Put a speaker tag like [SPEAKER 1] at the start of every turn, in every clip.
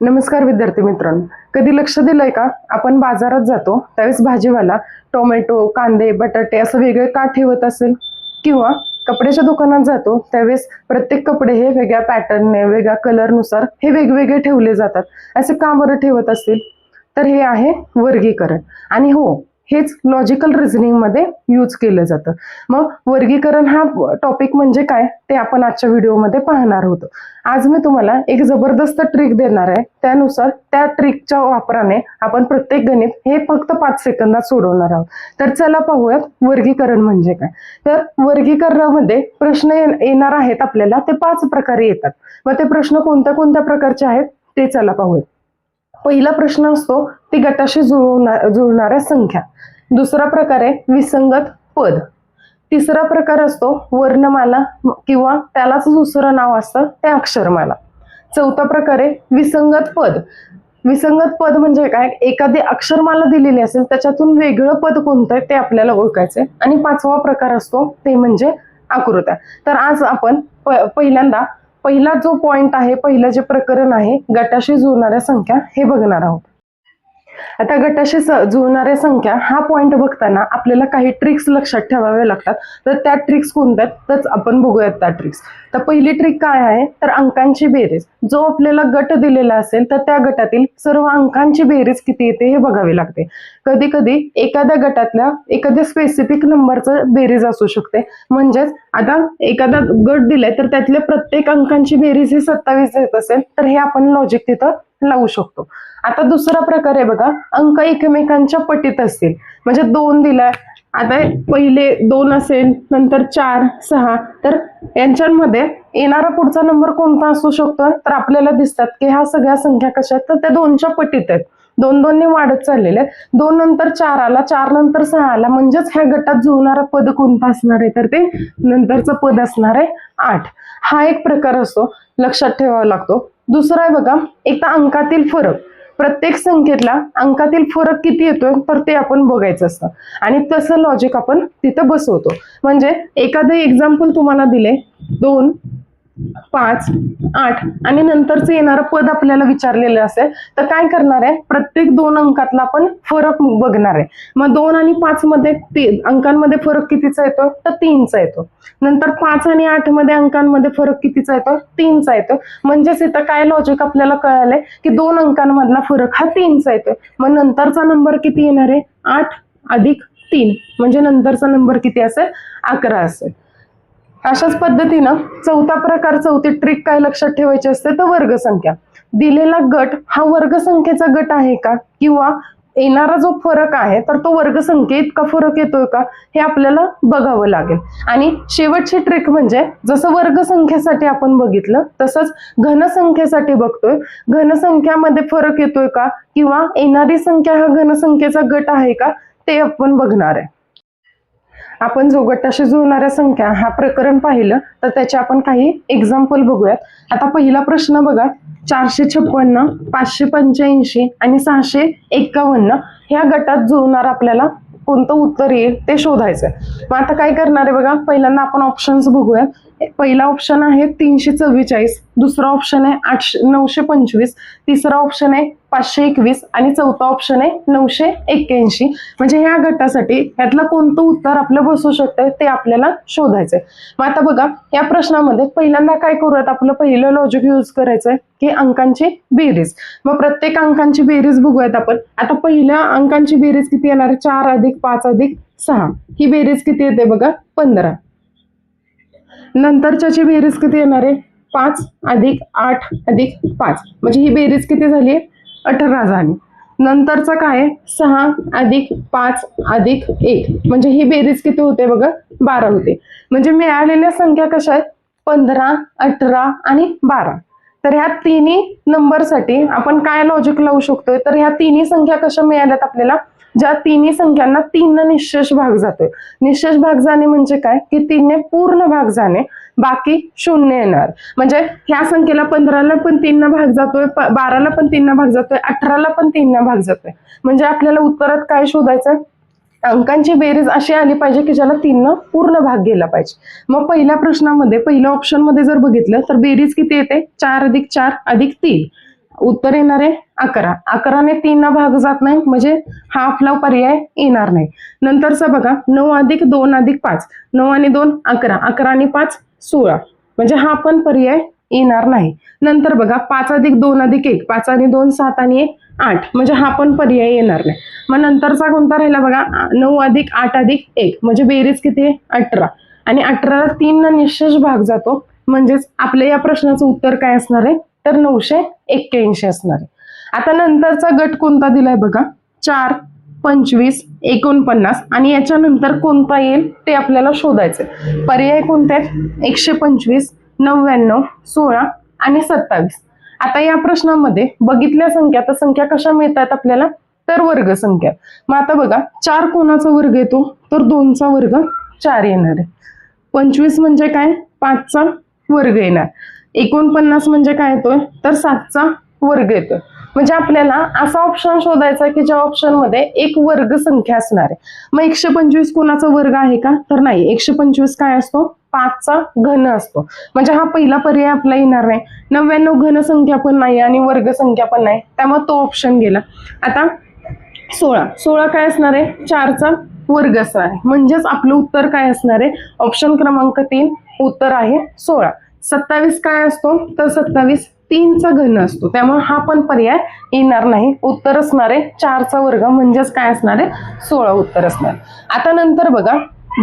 [SPEAKER 1] नमस्कार विद्यार्थी मित्रांनो. कधी लक्ष दिलंय का? आपण बाजारात जातो त्यावेळेस भाजीवाला टोमॅटो कांदे बटाटे असं वेगळे का ठेवत असेल? किंवा कपड्याच्या दुकानात जातो त्यावेळेस प्रत्येक कपडे हे वेगळ्या पॅटर्नने वेगळ्या कलरनुसार हे वेगवेगळे ठेवले जातात. असे का बरं ठेवत असतील? तर हे आहे वर्गीकरण. आणि हो हेच लॉजिकल रिझनिंगमध्ये यूज केलं जातं. मग वर्गीकरण हा टॉपिक म्हणजे काय? ते आपण आजच्या व्हिडिओमध्ये पाहणार होतो. आज मी तुम्हाला एक जबरदस्त ट्रिक देणार आहे. त्यानुसार त्या ट्रिकच्या वापराने आपण प्रत्येक गणित हे फक्त पाच सेकंदात सोडवणार आहोत. तर चला पाहूयात वर्गीकरण म्हणजे काय? तर वर्गीकरणामध्ये प्रश्न येणार आहेत आपल्याला. ते पाच प्रकारे येतात. मग ते प्रश्न कोणत्या कोणत्या प्रकारचे आहेत? ते चला पाहूयात. पहिला प्रश्न असतो ती गटाशी जुळवणार जुळणाऱ्या संख्या. दुसरा प्रकार आहे विसंगत पद. तिसरा प्रकार असतो वर्णमाला किंवा त्यालाच दुसरं नाव असतं ते अक्षरमाला. चौथा प्रकार आहे विसंगत पद. विसंगत पद म्हणजे काय? एखादी अक्षरमाला दिलेली असेल त्याच्यातून वेगळं पद कोणतं आहे ते आपल्याला ओळखायचंय. आणि पाचवा प्रकार असतो ते म्हणजे आकृत्या. तर आज आपण प- पहिल्यांदा पहिला जो पॉइंट आहे पहिलं जे प्रकरण आहे गटाशी जुळणाऱ्या संख्या हे बघणार आहोत. आता गटाशी जुळणाऱ्या संख्या हा पॉईंट बघताना आपल्याला काही ट्रिक्स लक्षात ठेवाव्या लागतात. तर त्या ट्रिक्स कोणत्या आहेत? तरच आपण बघूयात त्या ट्रिक्स तर पहिली ट्रिक काय आहे? तर अंकांची बेरीज. जो आपल्याला गट दिलेला असेल तर त्या गटातील सर्व अंकांची बेरीज किती येते हे बघावे लागते. कधी कधी एखाद्या गटातल्या एखाद्या स्पेसिफिक नंबरचं बेरीज असू शकते. म्हणजेच आता एखादा गट दिलाय तर त्यातल्या प्रत्येक अंकांची बेरीज ही सत्तावीस येत असेल तर हे आपण लॉजिक तिथं लावू शकतो. आता दुसरा प्रकार आहे बघा अंक एकमेकांच्या पटीत असतील. म्हणजे दोन दिलाय आता पहिले दोन असेल नंतर चार सहा तर यांच्यामध्ये येणारा पुढचा नंबर कोणता असू शकतो? तर आपल्याला दिसतात की ह्या सगळ्या संख्या कशा आहेत? तर त्या दोनच्या पटीत आहेत. दोन दोनने वाढत चाललेले आहेत. दोन नंतर चार आला चार नंतर सहा आला. म्हणजेच ह्या गटात जुळणारा पद कोणता असणार आहे? तर ते नंतरचं पद असणार आहे आठ. हा एक प्रकार असतो लक्षात ठेवावा लागतो. दुसरा आहे बघा एक तर अंकातील फरक. प्रत्येक संख्येतला अंकातील फरक किती येतोय तर ते आपण बघायचं असतं. आणि तसं लॉजिक आपण तिथं बसवतो. म्हणजे एखादं एक्झाम्पल तुम्हाला दिले दोन पाच आठ आणि नंतरचं येणारं पद आपल्याला विचारलेलं असेल तर काय करणार आहे? प्रत्येक दोन अंकातला आपण फरक बघणार आहे. मग दोन आणि पाच मध्ये अंकांमध्ये फरक कितीचा येतो? तर तीनचा येतो. नंतर पाच आणि आठमध्ये अंकांमध्ये फरक कितीचा येतो? तीनचा येतो. म्हणजेच इथं काय लॉजिक आपल्याला कळालंय? की दोन अंकांमधला फरक हा तीनचा येतोय. मग नंतरचा नंबर किती येणार आहे? आठ अधिक तीन. म्हणजे नंतरचा नंबर किती असेल? अकरा असेल. अशाच पद्धतीनं चौथा प्रकार चौथी ट्रिक काय लक्षात ठेवायची असते तर वर्गसंख्या. दिलेला गट हा वर्गसंख्येचा गट आहे का? किंवा येणारा जो फरक आहे तर तो वर्गसंख्ये इतका फरक येतोय का? हे आपल्याला बघावं लागेल. आणि शेवटची ट्रिक म्हणजे जसं वर्गसंख्येसाठी आपण बघितलं तसंच घनसंख्येसाठी बघतोय. घनसंख्यामध्ये फरक येतोय का? किंवा येणारी संख्या हा घनसंख्येचा गट आहे का? ते आपण बघणार आहे. आपण जो गटाशी जुळणाऱ्या संख्या हा प्रकरण पाहिलं तर त्याचे आपण काही एक्झाम्पल बघूयात. आता पहिला प्रश्न बघा चारशे छप्पन्न पाचशे पंच्याऐंशी आणि सहाशे एक्कावन्न ह्या गटात जुळणार आपल्याला कोणतं उत्तर येईल ते शोधायचं मग आता काय करणार आहे बघा पहिल्यांदा आपण ऑप्शन्स बघूयात. पहिला ऑप्शन आहे तीनशे चव्वेचाळीस दुसरा ऑप्शन आहे आठशे नऊशे पंचवीस तिसरा ऑप्शन आहे पाचशे एकवीस आणि चौथा ऑप्शन आहे नऊशे एक्क्याऐंशी. म्हणजे ह्या गटासाठी यातलं कोणतं उत्तर आपलं बसू शकतं ते आपल्याला शोधायचंय. मग आता बघा या प्रश्नामध्ये पहिल्यांदा काय करूयात आपलं पहिलं लॉजिक यूज करायचंय की अंकांची बेरीज. मग प्रत्येक अंकांची बेरीज बघूयात आपण. आता पहिल्या अंकांची बेरीज किती येणार चार अधिक पाच अधिक सहा. ही बेरीज किती येते बघा? पंधरा. नंतरच्याची बेरीज किती येणार आहे? पाच अधिक आठ अधिक पाच. म्हणजे ही बेरीज किती झाली आहे? अठरा झाली. नंतरचा काय सहा अधिक पाच अधिक एक. म्हणजे ही बेरीज किती होते बघा? बारा होते. म्हणजे मिळालेल्या संख्या कशा आहेत? पंधरा अठरा आणि बारा. तर ह्या तिन्ही नंबरसाठी आपण काय लॉजिक लावू शकतोय? तर ह्या तिन्ही संख्या कशा मिळाल्यात आपल्याला? ज्या तिन्ही संख्यांना तीन निशेष भाग जातोय. निशेष भाग जाणे म्हणजे काय? की तीनने पूर्ण भाग जाणे. बाकी शून्य येणार. म्हणजे ह्या संख्येला पंधराला पण तीन भाग जातोय बाराला पण तीन भाग जातोय अठराला पण तीन भाग जातोय. म्हणजे आपल्याला उत्तरात काय शोधायचं अंकांची बेरीज अशी आली पाहिजे की ज्याला तीन पूर्ण भाग गेला पाहिजे. मग पहिल्या प्रश्नामध्ये पहिल्या ऑप्शनमध्ये जर बघितलं तर बेरीज किती येते? चार अधिक चार अधिक तीन. उत्तर येणार आहे अकरा. अकराने तीनना भाग जात नाही म्हणजे हा आपला पर्याय येणार नाही. नंतरचा बघा नऊ अधिक दोन अधिक पाच. नऊ आणि दोन अकरा. अकरा आणि पाच सोळा. म्हणजे हा पण पर्याय येणार नाही. नंतर बघा पाच अधिक दोन अधिक एक. पाच आणि दोन सात आणि एक आठ. म्हणजे हा पण पर्याय येणार नाही. मग नंतरचा कोणता राहिला बघा नऊ अधिक आठ अधिक एक. म्हणजे बेरीज किती आहे? अठरा. आणि अठराला तीन निशेष भाग जातो. म्हणजेच आपल्या या प्रश्नाचं उत्तर काय असणार आहे? तर नऊशे एक्क्याऐंशी असणार आहे. आता नंतरचा गट कोणता दिलाय बघा? चार पंचवीस एकोणपन्नास आणि याच्यानंतर कोणता येईल ते आपल्याला शोधायचं पर्याय कोणते आहेत? एकशे पंचवीस नव्याण्णव सोळा आणि सत्तावीस. आता या प्रश्नामध्ये बघितल्या संख्या तर संख्या कशा मिळतात आपल्याला? तर वर्ग संख्या. मग आता बघा चार कोणाचा वर्ग येतो? तर दोनचा वर्ग चार येणार आहे. पंचवीस म्हणजे काय? पाचचा वर्ग येणार. एकोणपन्नास म्हणजे काय येतोय? तर सातचा वर्ग येतोय. म्हणजे आपल्याला असा ऑप्शन शोधायचा की ज्या ऑप्शनमध्ये एक वर्ग संख्या असणार आहे. मग एकशे पंचवीस कोणाचा वर्ग आहे का? तर नाही. एकशे पंचवीस काय असतो? पाचचा घन असतो. म्हणजे हा पहिला पर्याय आपला येणार नाही. नव्याण्णव घन संख्या पण नाही आणि वर्ग संख्या पण नाही. त्यामुळे तो ऑप्शन गेला. आता सोळा. सोळा काय असणार आहे? चारचा वर्ग असणार आहे. म्हणजेच आपलं उत्तर काय असणार आहे? ऑप्शन क्रमांक तीन उत्तर आहे सोळा. सत्तावीस काय असतो? तर सत्तावीस तीनचा घन असतो. त्यामुळे हा पण पर्याय येणार नाही. उत्तर असणार आहे चारचा वर्ग म्हणजेच काय असणार आहे? सोळा उत्तर असणार. आता नंतर बघा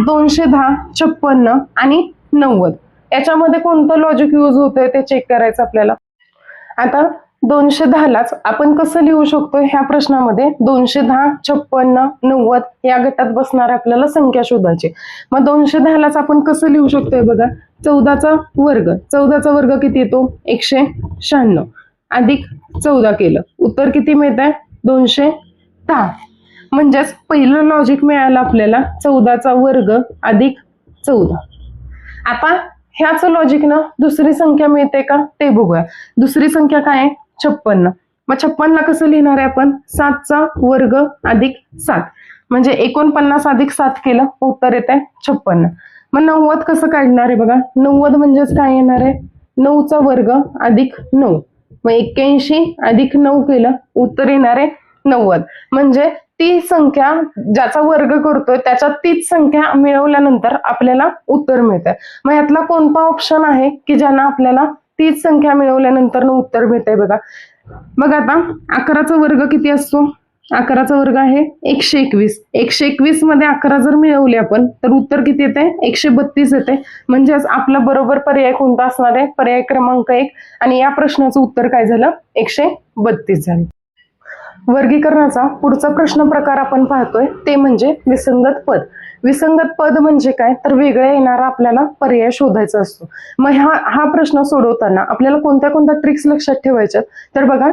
[SPEAKER 1] दोनशे दहा छप्पन्न आणि नव्वद. याच्यामध्ये कोणतं लॉजिक यूज होतंय ते चेक करायचं आपल्याला? आता दोनशे दहालाच आपण कसं लिहू शकतो ह्या प्रश्नामध्ये? दोनशे दहा छप्पन्न नव्वद या गटात बसणार आपल्याला संख्या शोधायची. मग दोनशे दहालाच आपण कसं लिहू शकतोय बघा? चौदाचा वर्ग. चौदाचा वर्ग किती येतो? एकशे शहाण्णव. अधिक चौदा केलं. उत्तर किती मिळत आहे दोनशे दहा म्हणजेच पहिलं लॉजिक मिळालं आपल्याला. चौदाचा वर्ग अधिक चौदा. आता ह्याच लॉजिक ना दुसरी संख्या मिळते का? ते बघूया. दुसरी संख्या काय आहे? छप्पन्न. मग छप्पनला कसं लिहिणार आहे आपण? सातचा वर्ग अधिक सात. म्हणजे एकोणपन्नास अधिक सात केलं उत्तर येत आहे छप्पन्न. मग नव्वद कसं काढणार आहे बघा? नव्वद म्हणजेच काय येणार आहे? नऊचा वर्ग अधिक नऊ. मग एक्क्याऐंशी अधिक नऊ केलं उत्तर येणार आहे नव्वद. म्हणजे ती संख्या ज्याचा वर्ग करतोय त्याच्यात तीच संख्या मिळवल्यानंतर आपल्याला उत्तर मिळतंय. मग यातला कोणता ऑप्शन आहे की ज्यांना आपल्याला तीच संख्या मिळवल्यानंतर उत्तर मिळतंय बघा. मग आता अकराचा वर्ग किती असतो? अकराचा वर्ग आहे एकशे एकवीस. एकशे एकवीसमध्ये अकरा जर मिळवले आपण तर उत्तर किती येते एकशे बत्तीस येते म्हणजेच आपला बरोबर पर्याय कोणता असणार आहे? पर्याय क्रमांक एक. आणि या प्रश्नाचं उत्तर काय झालं? एकशे बत्तीस झालं. वर्गीकरणाचा पुढचा प्रश्न प्रकार आपण पाहतोय ते म्हणजे विसंगत पद. विसंगत पद म्हणजे काय? तर वेगळ्या येणारा आपल्याला पर्याय शोधायचा असतो. मग हा हा प्रश्न सोडवताना आपल्याला कोणत्या कोणत्या ट्रिक्स लक्षात ठेवायच्यात? तर बघा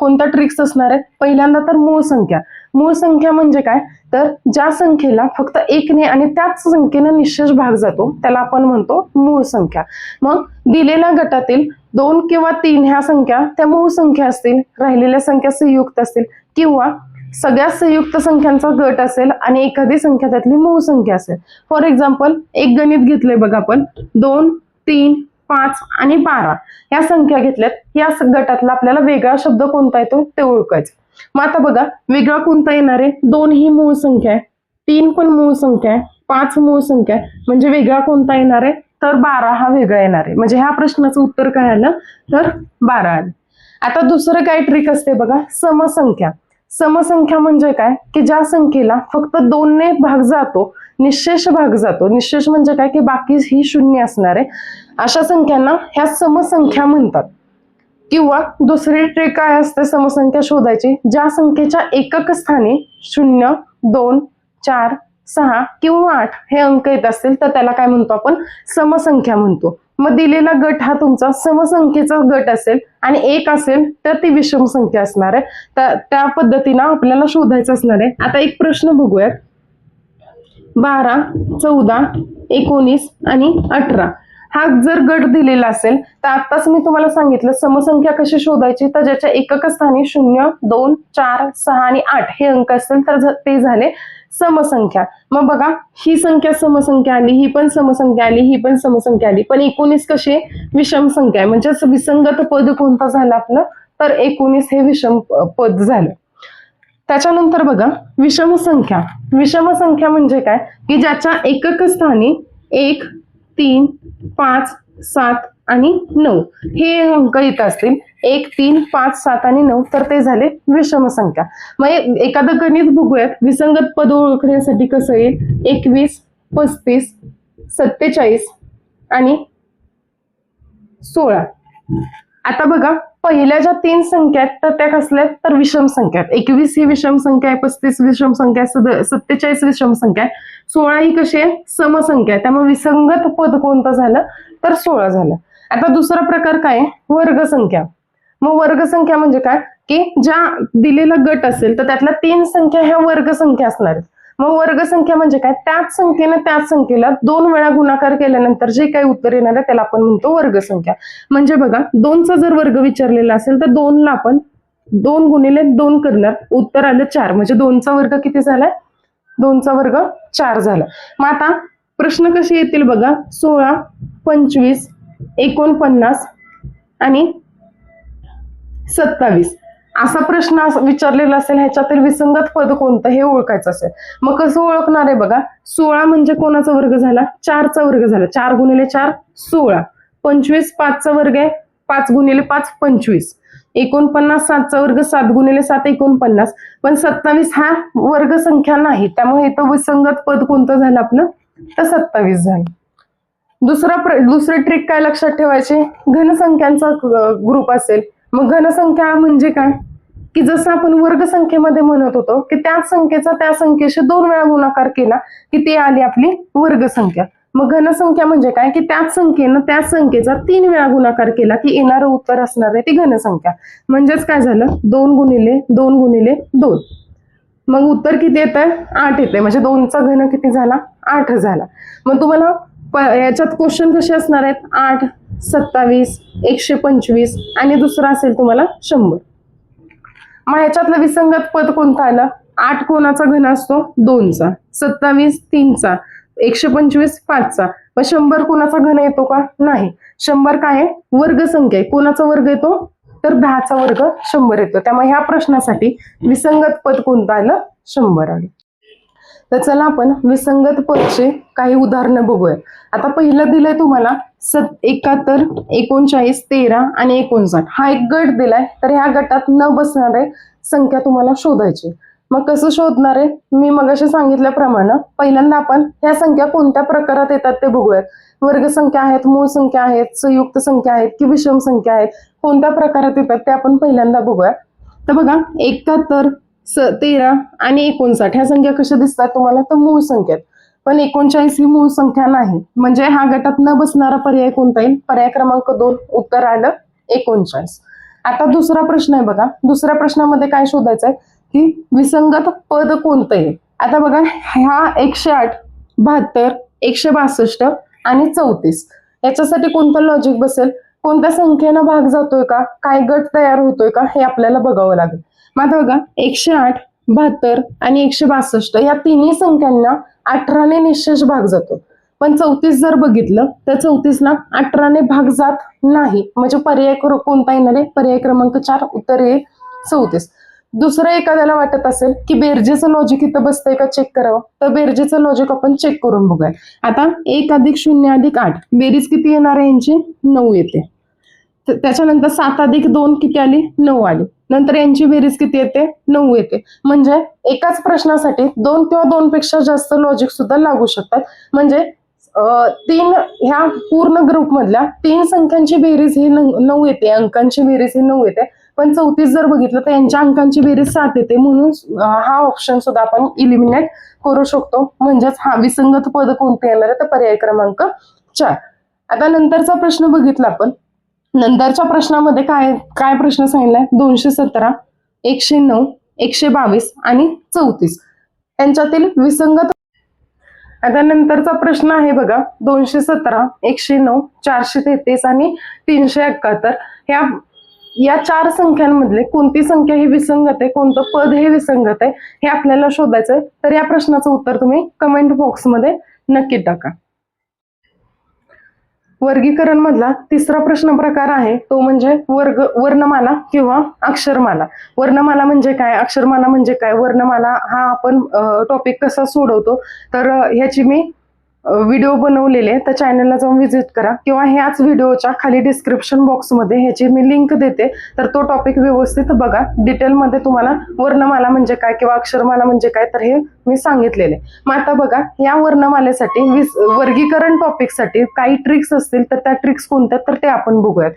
[SPEAKER 1] कोणत्या ट्रिक्स असणार आहेत पहिल्यांदा तर मूळ संख्या. मूळ संख्या म्हणजे काय? तर ज्या संख्येला फक्त एकने आणि त्याच संख्येनं निश्चय भाग जातो त्याला आपण म्हणतो मूळ संख्या. मग दिलेल्या गटातील दोन किंवा तीन ह्या संख्या त्या मूळ संख्या असतील राहिलेल्या संख्या संयुक्त असतील किंवा सगळ्या संयुक्त संख्यांचा गट असेल आणि एखादी संख्या त्यातली मूळ संख्या असेल. फॉर एक्झाम्पल एक गणित घेतलंय बघा आपण. दोन तीन पाच आणि बारा. या संख्या घेतल्यात. या गटातला आपल्याला वेगळा शब्द कोणता येतो? ते ओळखायचं. मग आता बघा वेगळा कोणता येणार आहे? दोन ही मूळ संख्या आहे. तीन पण मूळ संख्या आहे. पाच मूळ संख्या आहे. म्हणजे वेगळा कोणता येणार आहे? तर बारा हा वेगळा येणार आहे. म्हणजे ह्या प्रश्नाचं उत्तर काय आलं? तर बारा आलं. आता दुसरं काय ट्रिक असते बघा? समसंख्या. समसंख्या म्हणजे काय? की ज्या संख्येला फक्त दोनने भाग जातो निशेष भाग जातो. निशेष म्हणजे काय? की बाकी ही शून्य असणार. आहे अशा संख्यांना ह्या समसंख्या म्हणतात. किंवा दुसरी ट्रिक काय असते समसंख्या शोधायची? ज्या संख्येच्या एकक स्थानी शून्य दोन चार सहा किंवा आठ हे अंक येत असतील तर त्याला काय म्हणतो आपण? समसंख्या म्हणतो. मग दिलेला गट हा तुमचा समसंख्येचा गट असेल आणि एक असेल तर ती विषम संख्या असणार आहे. त्या- त्या पद्धतीनं आपल्याला शोधायचं असणार आहे. आता एक प्रश्न बघूयात. बारा चौदा एकोणीस आणि अठरा. हा जर गट दिलेला असेल तर आताच मी तुम्हाला सांगितलं समसंख्या कशी शोधायची? तर ज्याच्या एकक स्थानी शून्य दोन चार सहा आणि आठ हे अंक असतील तर ते झाले. समसंख्या. मग बघा ही संख्या समसंख्या आली ही पण समसंख्या आली ही पण समसंख्या आली. पण एकोणीस कशी आहे? विषम संख्या आहे. म्हणजे विसंगत पद कोणता झालं आपलं? तर एकोणीस हे विषम पद झालं. त्याच्यानंतर बघा विषम संख्या. विषम संख्या म्हणजे काय? की ज्याच्या एकक स्थानी एक तीन पाच सात आणि नऊ. हे अंक येत असतील. एक तीन पाच सात आणि नऊ तर ते झाले विषम संख्या. मग एखादं गणित बघूयात. विसंगत पद ओळखण्यासाठी कसं येईल? एकवीस पस्तीस सत्तेचाळीस आणि सोळा. आता बघा पहिल्या ज्या तीन संख्या आहेत तर त्या कसल्या तर विषम संख्या आहेत. एकवीस ही विषम संख्या आहे पस्तीस विषम संख्या आहे सत्तेचाळीस विषम संख्या आहे. सोळा ही कशी आहे? समसंख्या आहे. त्यामुळे विसंगत पद कोणतं झालं? तर सोळा झालं. आता दुसरा प्रकार काय आहे? वर्गसंख्या मग वर्गसंख्या म्हणजे काय? की ज्या दिलेला गट असेल तर त्यातल्या तीन संख्या ह्या वर्गसंख्या असणार आहेत. मग वर्गसंख्या म्हणजे काय? त्याच संख्येनं त्याच संख्येला दोन वेळा गुणाकार केल्यानंतर जे काही उत्तर येणार आहे त्याला आपण म्हणतो वर्गसंख्या. म्हणजे बघा दोनचा जर वर्ग विचारलेला असेल तर दोनला आपण दोन गुणिले दोन करणार. उत्तर आलं चार. म्हणजे दोनचा वर्ग किती झालाय? दोनचा वर्ग चार झाला. मग आता प्रश्न कसे येतील बघा? सोळा पंचवीस एकोणपन्नास आणि सत्तावीस. असा प्रश्न विचारलेला असेल ह्याच्यातील विसंगत पद कोणतं हे ओळखायचं असेल. मग कसं ओळखणार आहे बघा? सोळा म्हणजे कोणाचा वर्ग झाला? चारचा वर्ग झाला. चार गुणिले चार सोळा. पंचवीस पाचचा वर्ग आहे. पाच गुणिले पाच पंचवीस. एकोणपन्नास सातचा वर्ग सात गुणिले सात एकोणपन्नास. पण सत्तावीस हा वर्ग संख्या नाही. त्यामुळे इथं विसंगत पद कोणतं झालं आपलं? तर सत्तावीस झालं. दुसरा प्र दुसरी ट्रिक काय लक्षात ठेवायची? घनसंख्यांचा ग्रुप असेल. मग घनसंख्या म्हणजे काय? की जसं आपण वर्गसंख्येमध्ये म्हणत होतो की त्याच संख्येचा त्या संख्येशी दोन वेळा गुणाकार केला की ती आली आपली वर्गसंख्या. मग घनसंख्या म्हणजे काय? की त्याच संख्येनं त्याच संख्येचा तीन वेळा गुणाकार केला की येणारं उत्तर असणार आहे ती घनसंख्या. म्हणजेच काय झालं? दोन गुणिले दोन गुणिले दोन. मग उत्तर किती येत आहे आठ येते म्हणजे दोनचा घन किती झाला? आठ झाला. मग तुम्हाला प- याच्यात क्वेश्चन कसे असणार आहेत? आठ सत्तावीस एकशे पंचवीस आणि दुसरा असेल तुम्हाला शंभर. मग ह्याच्यातलं विसंगत पद कोणतं आलं? आठ कोणाचा घन असतो? दोनचा. सत्तावीस तीनचा. एकशे पंचवीस पाचचा. मग शंभर कोणाचा घन येतो का? नाही. शंभर काय आहे? वर्गसंख्या आहे. कोणाचा वर्ग येतो? तर दहाचा वर्ग शंभर येतो. त्यामुळे ह्या प्रश्नासाठी विसंगत पद कोणतं आलं? शंभर आलं. तर चला आपण विसंगत पदचे काही उदाहरणं बघूया. आता पहिलं दिलंय तुम्हाला सत एकाहत्तर एकोणचाळीस तेरा आणि एकोणसाठ. हा एक गट दिलाय तर ह्या गटात न बसणारे संख्या तुम्हाला शोधायची. मग कसं शोधणार? आहे मी मगाशी सांगितल्याप्रमाणे पहिल्यांदा आपण ह्या संख्या कोणत्या प्रकारात येतात ते बघूयात वर्गसंख्या आहेत मूळ संख्या आहेत संयुक्त संख्या आहेत की विषम संख्या आहेत कोणत्या प्रकारात येतात ते आपण पहिल्यांदा बघूया. तर बघा एकाहत्तर स तेरा आणि एकोणसाठ. ह्या संख्या कशा दिसतात तुम्हाला? तर मूळ संख्यात. पण एकोणचाळीस ही मूळ संख्या नाही. म्हणजे हा गटात न बसणारा पर्याय कोणता येईल? पर्याय क्रमांक दोन उत्तर आलं एकोणचाळीस. आता दुसरा प्रश्न आहे बघा. दुसऱ्या प्रश्नामध्ये काय शोधायचं आहे? की विसंगत पद कोणतं आहे? आता बघा ह्या एकशे आठ बहात्तर एकशे बासष्ट आणि चौतीस. याच्यासाठी कोणतं लॉजिक बसेल? कोणत्या संख्येनं भाग जातोय का? काय गट तयार होतोय का? हे आपल्याला बघावं लागेल. मग आता बघा एकशे आठ बहात्तर आणि एकशे बासष्ट या तिन्ही संख्यांना अठराने निशेष भाग जातो. पण चौतीस जर बघितलं तर चौतीसला अठराने भाग जात नाही. म्हणजे पर्याय कोणता येणार आहे? पर्याय क्रमांक चार उत्तर येईल चौतीस. दुसरं एखाद्याला वाटत असेल की बेरजेचं लॉजिक इथं बसतंय का चेक करावं तर बेरजेचं लॉजिक आपण चेक करून बघूया. आता एक अधिक शून्य अधिक आठ बेरीज किती येणार आहे यांची? नऊ येते. त्याच्यानंतर सात अधिक दोन किती आली? नऊ आली. नंतर यांची बेरीज किती येते? नऊ येते. म्हणजे एकाच प्रश्नासाठी दोन किंवा दोन पेक्षा जास्त लॉजिक सुद्धा लागू शकतात. म्हणजे तीन ह्या पूर्ण ग्रुप मधल्या तीन संख्यांची बेरीज ही नऊ येते. अंकांची बेरीज ही नऊ येते. पण चौतीस जर बघितलं तर यांच्या अंकांची बेरीज सात येते. म्हणून हा ऑप्शन सुद्धा आपण इलिमिनेट करू शकतो. म्हणजेच हा विसंगत पद कोणते येणार आहे तर पर्याय क्रमांक चार. आता नंतरचा प्रश्न बघितला आपण. नंतरच्या प्रश्नामध्ये काय काय प्रश्न सांगितलाय दोनशे सतरा एकशे नऊ एकशे बावीस आणि चौतीस. यांच्यातील विसंगत आता नंतरचा प्रश्न आहे बघा. दोनशे सतरा एकशे नऊ चारशे तेहतीस आणि तीनशे एकाहत्तर. ह्या या चार संख्यांमधले कोणती संख्या ही विसंगत आहे कोणतं पद हे विसंगत आहे हे आपल्याला शोधायचं आहे तर या प्रश्नाचं उत्तर तुम्ही कमेंट बॉक्समध्ये नक्की टाका. वर्गीकरण मधला तिसरा प्रश्न प्रकार आहे तो म्हणजे वर्ग वर्णमाला किंवा अक्षरमाला. वर्णमाला म्हणजे काय? अक्षरमाला म्हणजे काय? वर्णमाला हा आपण टॉपिक कसा सोडवतो? तर ह्याची मी व्हिडिओ बनवलेले तर त्या चॅनलला जाऊन व्हिजिट करा. किंवा ह्याच व्हिडिओच्या खाली डिस्क्रिप्शन बॉक्समध्ये ह्याची मी लिंक देते. तर तो टॉपिक व्यवस्थित बघा. डिटेलमध्ये तुम्हाला वर्णमाला म्हणजे काय किंवा अक्षरमाला म्हणजे काय तर हे मी सांगितलेले. मग आता बघा या वर्णमालेसाठी वर्गीकरण टॉपिकसाठी काही ट्रिक्स असतील तर त्या ट्रिक्स कोणत्या तर ते आपण बघूयात.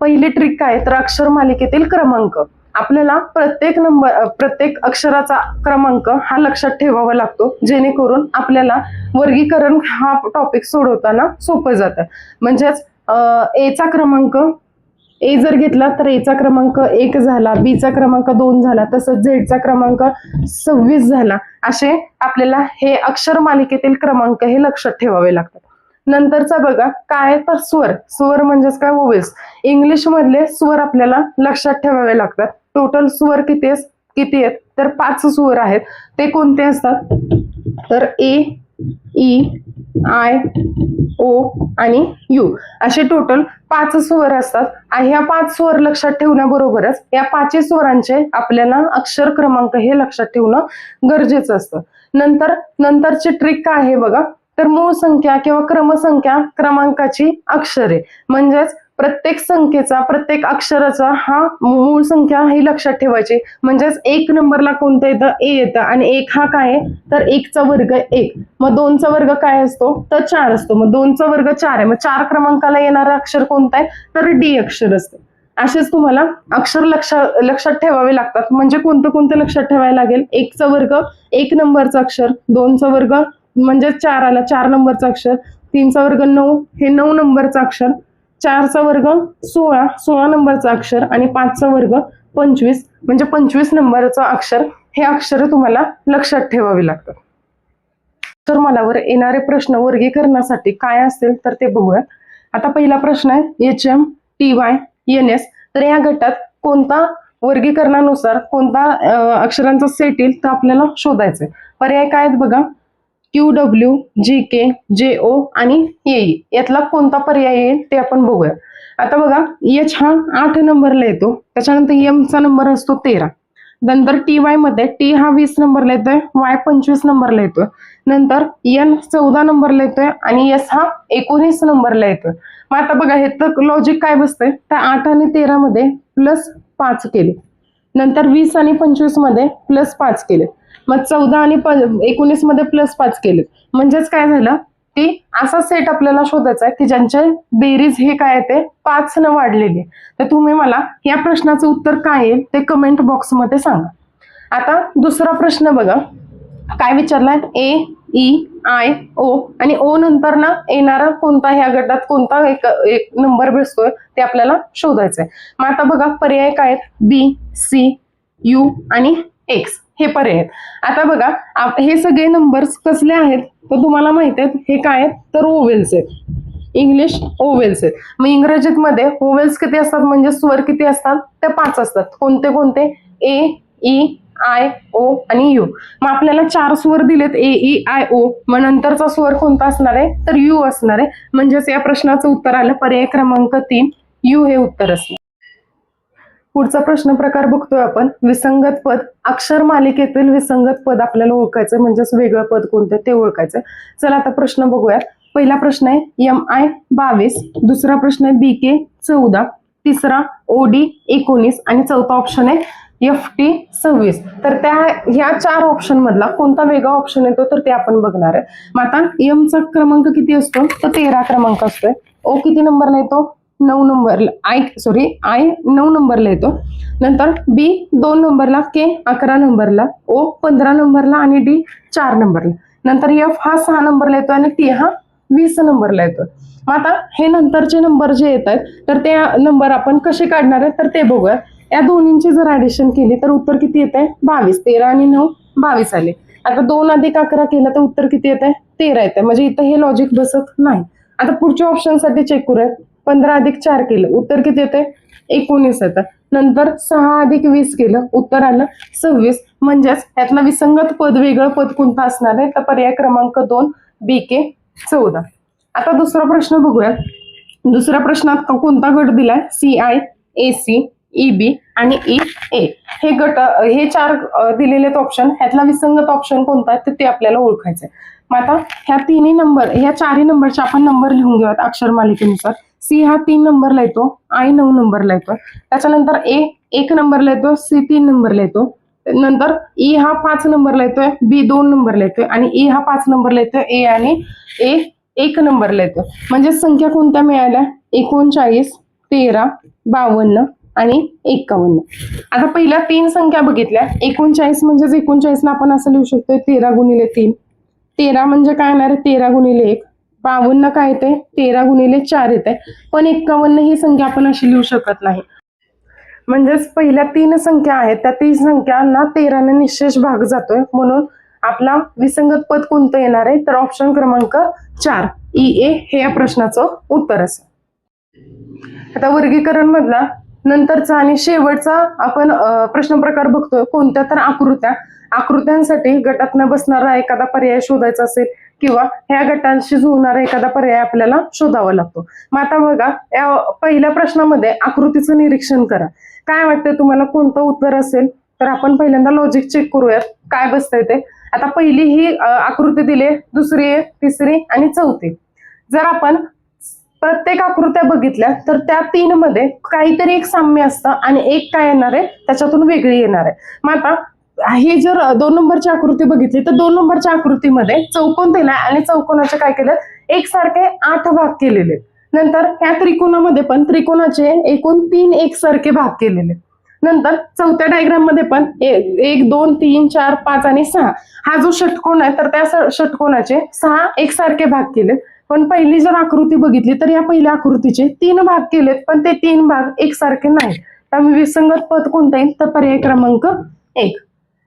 [SPEAKER 1] पहिली ट्रिक काय? तर अक्षर मालिकेतील क्रमांक. आपल्याला प्रत्येक नंबर प्रत्येक अक्षराचा क्रमांक हा लक्षात ठेवावा लागतो. जेणेकरून आपल्याला वर्गीकरण हा टॉपिक सोडवताना सोपं जातं. म्हणजेच एचा क्रमांक ए जर घेतला तर एचा क्रमांक एक झाला बीचा क्रमांक दोन झाला तसंच झेडचा क्रमांक सव्वीस झाला. असे आपल्याला हे अक्षर मालिकेतील क्रमांक हे लक्षात ठेवावे लागतात. नंतरचा बघा काय तर स्वर. स्वर म्हणजेच काय? वोवेल्स इंग्लिश मधले स्वर आपल्याला लक्षात ठेवावे लागतात. टोटल स्वर किती आहेत? किती आहेत? तर पाच स्वर आहेत. ते कोणते असतात? तर ए ई आय ओ आणि यू. असे टोटल पाच स्वर असतात. आणि ह्या पाच स्वर लक्षात ठेवण्याबरोबरच या पाचही स्वरांचे आपल्याला अक्षर क्रमांक हे लक्षात ठेवणं गरजेचं असतं. नंतर नंतरची ट्रिक काय आहे बघा? तर मूळ संख्या किंवा क्रमसंख्या क्रमांकाची अक्षरे. म्हणजेच प्रत्येक संख्येचा प्रत्येक अक्षराचा हा मूळ संख्या ही लक्षात ठेवायची. म्हणजेच एक नंबरला कोणतं येतं ए येतं आणि एक हा काय आहे? तर एकचा वर्ग एक. मग दोनचा वर्ग काय असतो? तर चार असतो. मग दोनचा वर्ग चार आहे. मग चार क्रमांकाला येणारं अक्षर कोणतं आहे? तर डी अक्षर असते. असेच तुम्हाला अक्षर लक्ष लक्षात ठेवावे लागतात. म्हणजे कोणतं कोणतं लक्षात ठेवायला लागेल? एकचा वर्ग एक नंबरचा अक्षर दोनचा वर्ग म्हणजे चार आला चार नंबरचा अक्षर तीनचा वर्ग नऊ हे नऊ नंबरचा अक्षर चारचा वर्ग सोळा सोळा नंबरचा अक्षर आणि पाचचा वर्ग पंचवीस म्हणजे पंचवीस नंबरचं अक्षर हे अक्षर तुम्हाला लक्षात ठेवावी लागतात. तर मलावर येणारे प्रश्न वर्गीकरणासाठी काय असेल तर ते बघूया. आता पहिला प्रश्न आहे H M T Y N S तर या गटात कोणता वर्गीकरणानुसार कोणता अक्षरांचा सेट येईल तर आपल्याला शोधायचं आहे पर्याय काय आहेत बघा. क्यू डब्ल्यू जी के जे ओ आणि येई यातला कोणता पर्याय येईल ते आपण बघूया. आता बघा एच हा आठ नंबरला येतो. त्याच्यानंतर एम चा नंबर असतो तेरा. नंतर टी वायमध्ये टी हा वीस नंबरला येतोय वाय पंचवीस नंबरला येतोय. नंतर एन चौदा नंबरला येतोय आणि एस हा एकोणीस नंबरला येतोय. मग आता बघा हे तर लॉजिक काय बसतंय? तर आठ आणि तेरा मध्ये प्लस पाच केले. नंतर वीस आणि पंचवीसमध्ये प्लस पाच केले. मग चौदा आणि एकोणीसमध्ये प्लस पाच केले. म्हणजेच काय झालं? की असा सेट आपल्याला शोधायचा आहे की ज्यांचे बेरीज हे काय ते पाच न वाढलेली तर तुम्ही मला या प्रश्नाचं उत्तर काय येईल ते कमेंट बॉक्समध्ये सांगा. आता दुसरा प्रश्न बघा. काय विचारलाय A E I O e, आणि ओ नंतर ना येणारा कोणता ह्या गटात कोणता एक एक नंबर भेटतोय ते आपल्याला शोधायचं आहे मग आता बघा पर्याय काय आहेत? बी सी यू आणि एक्स हे पर्याय आहेत. आता बघा हे सगळे नंबर्स कसले आहेत? तर तुम्हाला माहीत आहेत हे काय आहेत? तर ओवेल्स आहेत. इंग्लिश ओवेल्स आहेत. मग इंग्रजीत मध्ये ओवेल्स किती असतात? म्हणजे स्वर किती असतात? ते पाच असतात. कोणते कोणते? ए ई आय ओ आणि यू मग आपल्याला चार स्वर दिलेत. ए ई आय ओ मग नंतरचा स्वर कोणता असणार आहे? तर यू असणार आहे. म्हणजेच या प्रश्नाचं उत्तर आलं. पर्याय क्रमांक तीन यू हे उत्तर असणार. पुढचा प्रश्न प्रकार बघतोय आपण. विसंगत पद अक्षर मालिकेतील विसंगत पद आपल्याला ओळखायचं म्हणजेच वेगळं पद कोणतं ते ओळखायचं चला आता प्रश्न बघूयात. पहिला प्रश्न आहे एम आय बावीस. दुसरा प्रश्न आहे बी के चौदा. तिसरा ओडी एकोणीस. आणि चौथा ऑप्शन आहे एफ टी सव्वीस. तर त्या ह्या चार ऑप्शन मधला कोणता वेगळा ऑप्शन येतो तर ते आपण बघणार आहे. मग आता एमचा क्रमांक किती असतो? तर तेरा क्रमांक असतोय. ओ किती नंबरला येतो? नऊ नंबरला आय सॉरी आय नऊ नंबरला येतो. नंतर बी दोन नंबरला के अकरा नंबरला ओ पंधरा नंबरला आणि डी चार नंबरला. नंतर एफ हा सहा नंबरला येतो आणि टी हा वीस नंबरला येतो. मग आता हे नंतरचे नंबर जे येत आहेत तर ते नंबर आपण कसे काढणार आहे तर ते बघूया. या दोन्हींची जर ऍडिशन केली तर उत्तर किती येत आहे बावीस तेरा आणि नऊ बावीस आले. आता दोन अधिक अकरा केलं तर उत्तर किती येत आहे तेरा येत आहे म्हणजे इथं हे लॉजिक बसत नाही. आता पुढच्या ऑप्शनसाठी चेक करूयात. पंधरा अधिक चार केलं. उत्तर किती येते एकोणीस येतं. नंतर सहा अधिक वीस केलं. उत्तर आलं सव्वीस. म्हणजेच यातलं विसंगत पद वेगळं पद कोणतं असणार आहे? तर पर्याय क्रमांक दोन बी के चौदा. आता दुसरा प्रश्न बघूया दुसऱ्या प्रश्नात कोणता गट दिलाय? C I A C E B आणि ई ए. हे गट हे चार दिलेले दिलेले ऑप्शन ह्यातला विसंगत ऑप्शन कोणता आहे? ते आपल्याला ओळखायचं आहे मग आता ह्या तिन्ही नंबर ह्या चारही नंबरचे आपण नंबर लिहून घेऊयात अक्षर मालिकेनुसार. सी हा तीन नंबरला येतो आय नऊ नंबरला येतो. त्याच्यानंतर ए एक नंबरला येतो सी तीन नंबरला येतो. नंतर ई हा पाच नंबरला येतोय बी दोन नंबरला येतोय आणि ई हा पाच नंबरला येतोय ए आणि ए एक नंबरला येतोय. म्हणजे संख्या कोणत्या मिळाल्या? एकोणचाळीस तेरा बावन्न आणि एक्कावन्न. आता पहिल्या तीन संख्या बघितल्या. एकोणचाळीस म्हणजेच एकोणचाळीसला आपण असं लिहू शकतो तेरा गुणिले तीन. तेरा म्हणजे काय येणार आहे? तेरा गुणिले एक. बावन्न काय येते तेरा गुणिले चार येते पण एक्कावन्न ही संख्या आपण अशी लिहू शकत नाही. म्हणजेच पहिल्या तीन संख्या आहेत. त्या तीन संख्यांना तेराने निशेष भाग जातोय. म्हणून आपला विसंगत पद कोणतं येणार आहे? तर ऑप्शन क्रमांक चार. E, ई ए हे या प्रश्नाचं उत्तर असेल. आता वर्गीकरण मधला नंतरचा आणि शेवटचा आपण प्रश्न प्रकार बघतोय. कोणत्या? तर आकृत्या. आकृत्यांसाठी गटात न बसणारा एखादा पर्याय शोधायचा असेल किंवा ह्या गटांशी जुळणारा एखादा पर्याय आपल्याला शोधावा लागतो. मग आता बघा या पहिल्या प्रश्नामध्ये आकृतीचं निरीक्षण करा. काय वाटतंय तुम्हाला? कोणतं उत्तर असेल? तर आपण पहिल्यांदा लॉजिक चेक करूयात. काय बसतंय ते? आता पहिली ही आकृती दिली दुसरी आहे तिसरी आणि चौथी. जर आपण प्रत्येक आकृत्या बघितल्या तर त्या तीन मध्ये काहीतरी एक साम्य असतं आणि एक काय येणार आहे? त्याच्यातून वेगळी येणार आहे. मग आता ही जर दोन नंबरची आकृती बघितली तर दोन नंबरच्या आकृतीमध्ये चौकोन दिला आणि चौकोनाचे काय केलं एकसारखे आठ भाग केलेले. नंतर ह्या त्रिकोणामध्ये पण त्रिकोणाचे एकूण तीन एकसारखे भाग केलेले. नंतर चौथ्या डायग्राममध्ये पण एक दोन तीन चार पाच आणि सहा. हा जो षटकोण आहे तर त्या षटकोणाचे षटकोनाचे सहा एकसारखे भाग केले पण पहिली जर आकृती बघितली तर या पहिल्या आकृतीचे तीन भाग केलेत पण ते तीन भाग एकसारखे नाहीत. त्यामुळे विसंगत पद कोणता येईल तर पर्याय क्रमांक एक.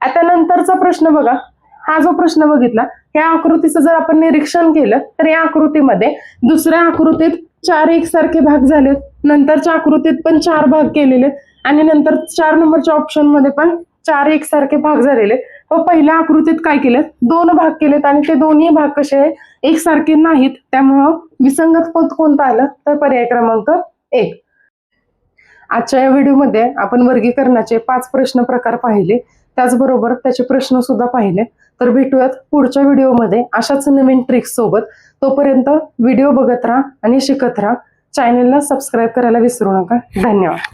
[SPEAKER 1] आता नंतरचा प्रश्न बघा. हा जो प्रश्न बघितला या आकृतीचं जर आपण निरीक्षण केलं तर या आकृतीमध्ये दुसऱ्या आकृतीत चार एकसारखे भाग झालेत. नंतरच्या आकृतीत पण चार भाग केलेले आणि नंतर चार नंबरच्या ऑप्शनमध्ये पण चार एकसारखे भाग झालेले व पहिल्या आकृतीत काय केलेत? दोन भाग केलेत आणि ते दोन्ही भाग कसे एकसारखे नाहीत. त्यामुळं विसंगत पद कोणतं आलं? तर पर्याय क्रमांक एक. आजच्या या व्हिडिओमध्ये आपण वर्गीकरणाचे पाच प्रश्न प्रकार पाहिले. त्याचबरोबर त्याचे प्रश्न सुद्धा पाहिले. तर भेटूयात पुढच्या व्हिडिओमध्ये अशाच नवीन ट्रिक्स सोबत. तोपर्यंत व्हिडिओ बघत राहा आणि शिकत राहा. चॅनेलला सबस्क्राईब करायला विसरू नका. धन्यवाद.